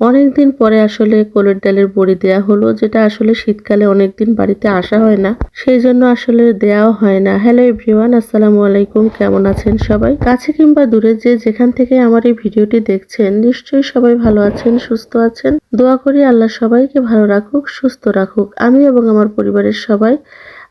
অনেকদিন পরে আসলে কোলের ডালের বড়ি দেয়া হলো, যেটা আসলে শীতকালে অনেকদিন বাড়িতে আসা হয় না। সেই জন্য আসলে দেওয়াও হয় না। হ্যালো এভরিওয়ান আসসালামু আলাইকুম, কেমন আছেন সবাই? কাছে কিংবা দূরে যে যেখান থেকে আমার এই ভিডিওটি দেখছেন, নিশ্চয়ই সবাই ভালো আছেন, সুস্থ আছেন। দোয়া করি আল্লাহ সবাইকে ভালো রাখুক, সুস্থ রাখুক। আমি এবং আমার পরিবারের সবাই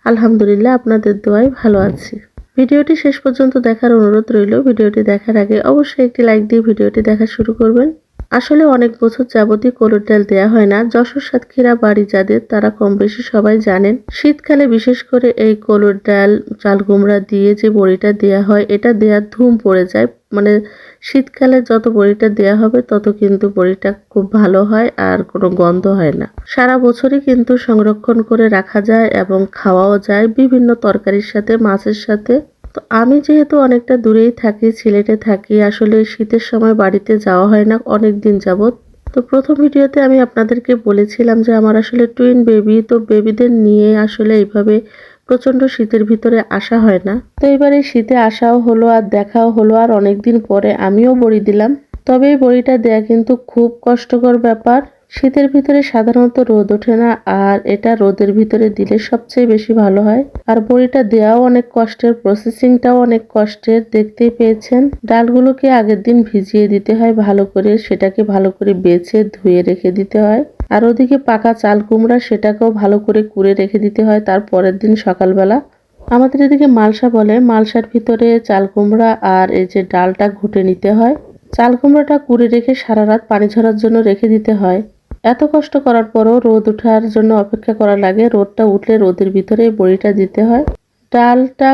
আলহামদুলিল্লাহ আপনাদের দোয়ায় ভালো আছি। ভিডিওটি শেষ পর্যন্ত দেখার অনুরোধ রইল। ভিডিওটি দেখার আগে অবশ্যই একটি লাইক দিয়ে ভিডিওটি দেখা শুরু করবেন। আসলে অনেক বছর যাবতই কোলোর ডাল দেওয়া হয় না। যশোর সাতক্ষীরা, বাড়ি যাদের, তারা কম বেশি সবাই জানেন, শীতকালে বিশেষ করে এই কোলোর ডাল চাল কুমড়া দিয়ে যে বড়িটা দেয়া হয়, এটা দেওয়ার ধুম পড়ে যায়। মানে শীতকালে যত বড়িটা দেয়া হবে, তত কিন্তু বড়িটা খুব ভালো হয় আর কোনো গন্ধ হয় না। সারা বছরই কিন্তু সংরক্ষণ করে রাখা যায় এবং খাওয়াও যায়। বিভিন্ন তরকারির সাথে, মাছের সাথে তো আমি যেহেতু অনেকটা দূরেই থাকি, সিলেটে থাকি, আসলে শীতের সময় বাড়িতে যাওয়া হয় না অনেক দিন যাবৎ। তো প্রথম ভিডিওতে আমি আপনাদেরকে বলেছিলাম যে আমার আসলে টুইন বেবি তো বেবিদের নিয়ে আসলে এইভাবে প্রচণ্ড শীতের ভিতরে আসা হয় না। তো এবারে শীতে আসাও হলো আর দেখাও হলো আর অনেক দিন পরে আমিও বড়ি দিলাম। তবে এই বড়িটা দেয়া কিন্তু খুব কষ্টকর ব্যাপার। শীতের ভিতরে সাধারণত রোদ ওঠে না, আর এটা রোদের ভিতরে দিলে সবচেয়ে বেশি ভালো হয়। আর বড়িটা দেওয়াও অনেক কষ্টের প্রসেসিংটাও অনেক কষ্টের, দেখতেই পেয়েছেন। ডালগুলোকে আগের দিন ভিজিয়ে দিতে হয়, ভালো করে সেটাকে ভালো করে বেছে ধুয়ে রেখে দিতে হয়। আর ওদিকে পাকা চাল কুমড়া সেটাকেও ভালো করে কুড়ে রেখে দিতে হয়, তার পরের দিন সকালবেলা। আমাদের এদিকে মালসা বলে, মালসার ভিতরে চাল কুমড়া আর এই যে ডালটা ঘুটে নিতে হয়। চাল কুমড়াটা কুড়ে রেখে সারা রাত পানি ঝরার জন্য রেখে দিতে হয়। এত কষ্ট করার পরও রোদ ওঠার জন্য অপেক্ষা করা লাগে। রোদটা উঠলে রোদের ভিতরে বড়িটা দিতে হয়। ডালটা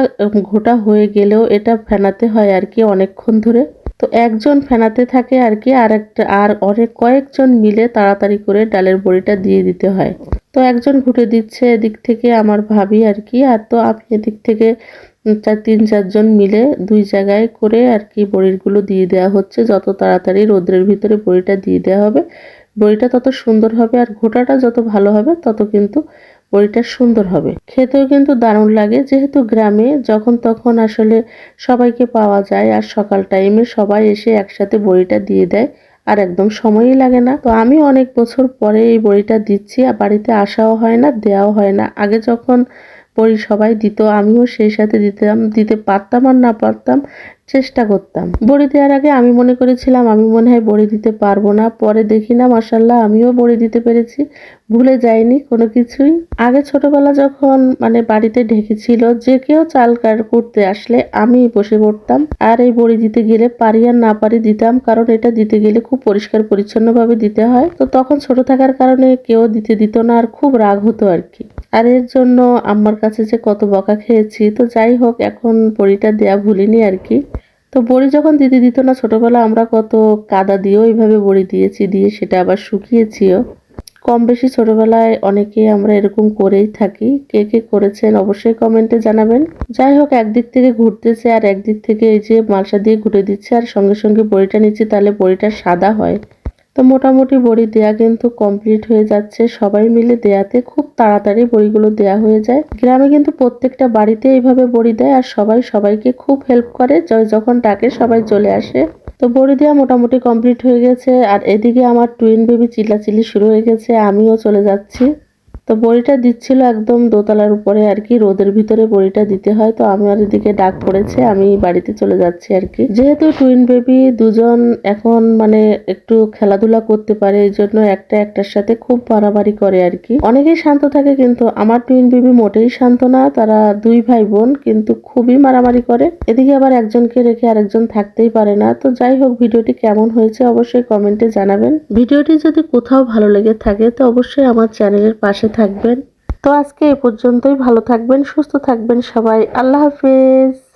ঘোটা হয়ে গেলেও এটা ফেনাতে হয় আর কি অনেকক্ষণ ধরে। তো একজন ফেনাতে থাকে আর কি, আর একটা, আর অনেক কয়েকজন মিলে তাড়াতাড়ি করে ডালের বড়িটা দিয়ে দিতে হয়। তো একজন ঘুটে দিচ্ছে এদিক থেকে আমার ভাবি আর কি, আর তো আমি এদিক থেকে চার, তিন, চারজন মিলে দুই জায়গায় করে আর কি বড়িগুলো দিয়ে দেওয়া হচ্ছে। যত তাড়াতাড়ি রোদ্রের ভিতরে বড়িটা দিয়ে দেওয়া হবে বড়িটা তত সুন্দর হবে আর ঘোটাটা যত ভালো হবে, তত কিন্তু বড়িটা সুন্দর হবে। খেতেও কিন্তু দারুণ লাগে। যেহেতু গ্রামে যখন তখন আসলে সবাইকে পাওয়া যায় আর সকাল টাইমে সবাই এসে একসাথে বড়িটা দিয়ে দেয় আর একদম সময়ই লাগে না। তো আমি অনেক বছর পরে এই বড়িটা দিচ্ছি আর বাড়িতে আসাও হয় না, দেওয়াও হয় না। আগে যখন সবাই দিত, আমিও সেই সাথে দিতাম, দিতে পারতাম আর না পারতাম চেষ্টা করতাম। বড়ি দেওয়ার আগে আমি মনে করেছিলাম, আমি মনে হয় বড়ি দিতে পারব না। পরে দেখি না মাসাল্লাহ আমিও বড়ি দিতে পেরেছি। ভুলে যাইনি কোনো কিছুই। আগে ছোটবেলা যখন মানে বাড়িতে ঢেকেছিল, যে কেউ চাল কার করতে আসলে আমি বসে পড়তাম। আর এই বড়ি দিতে গেলে পারি আর না পারি দিতাম, কারণ এটা দিতে গেলে খুব পরিষ্কার পরিচ্ছন্নভাবে দিতে হয়। তো তখন ছোট থাকার কারণে কেউ দিতে দিত না, আর খুব রাগ হতো আর কি। আর এর জন্য আমার কাছে যে কত বকা খেয়েছি, তো যাই হোক, এখন বড়িটা দেয়া ভুলিনি আর কি। তো বড়ি যখন দিদি দিত না ছোটবেলা, আমরা কত কাদা দিয়েও এইভাবে বড়ি দিয়েছি, দিয়ে সেটা আবার শুকিয়েছিও। কম বেশি ছোটোবেলায় অনেকেই আমরা এরকম করেই থাকি। কে কে করেছেন অবশ্যই কমেন্টে জানাবেন। যাই হোক, একদিক থেকে ঘুরতেছে আর একদিক থেকে এই যে মালসা দিয়ে ঘুরে দিচ্ছে, আর সঙ্গে সঙ্গে বড়িটা নিচ্ছি, তাহলে বড়িটা সাদা হয়। তো মোটামুটি বড়ি দেয়া কিন্তু কমপ্লিট হয়ে যাচ্ছে। সবাই মিলে দেয়াতে খুব তাড়াতাড়ি বড়িগুলো দেয়া হয়ে যায়। গ্রামে কিন্তু প্রত্যেকটা বাড়িতে এইভাবে বড়ি দেয় আর সবাই সবাইকে খুব হেল্প করে যখন ডাকে সবাই চলে আসে। তো বড়ি দেওয়া মোটামুটি কমপ্লিট হয়ে গেছে। আর এদিকে আমার টুইন বেবি চিল্লাচিল্লি শুরু হয়ে গেছে। আমিও চলে যাচ্ছি। তো বড়িটা দিচ্ছিল একদম দোতলার উপরে আর কি, রোদের ভিতরে বড়িটা দিতে হয়। তো আমার এদিকে ডাক পড়েছে, আমি বাড়িতে চলে যাচ্ছি আর কি। যেহেতু টুইন বেবি দুজন এখন মানে একটু খেলাধুলা করতে পারে, এই জন্য একটা একটার সাথে খুব বাড়াবাড়ি করে আর কি। অনেকেই শান্ত থাকে, কিন্তু আমার টুইন বেবি মোটেই শান্ত না, তারা দুই ভাই বোন কিন্তু খুবই মারামারি করে। এদিকে আবার একজনকে রেখে আরেকজন থাকতেই পারে না। তো যাই হোক, ভিডিওটি কেমন হয়েছে অবশ্যই কমেন্টে জানাবেন। ভিডিওটি যদি কোথাও ভালো লেগে থাকে, তো অবশ্যই আমার চ্যানেলের পাশে থাকবেন। তো আজকে এ পর্যন্তই। ভালো থাকবেন সুস্থ থাকবেন সবাই। আল্লাহ হাফেজ।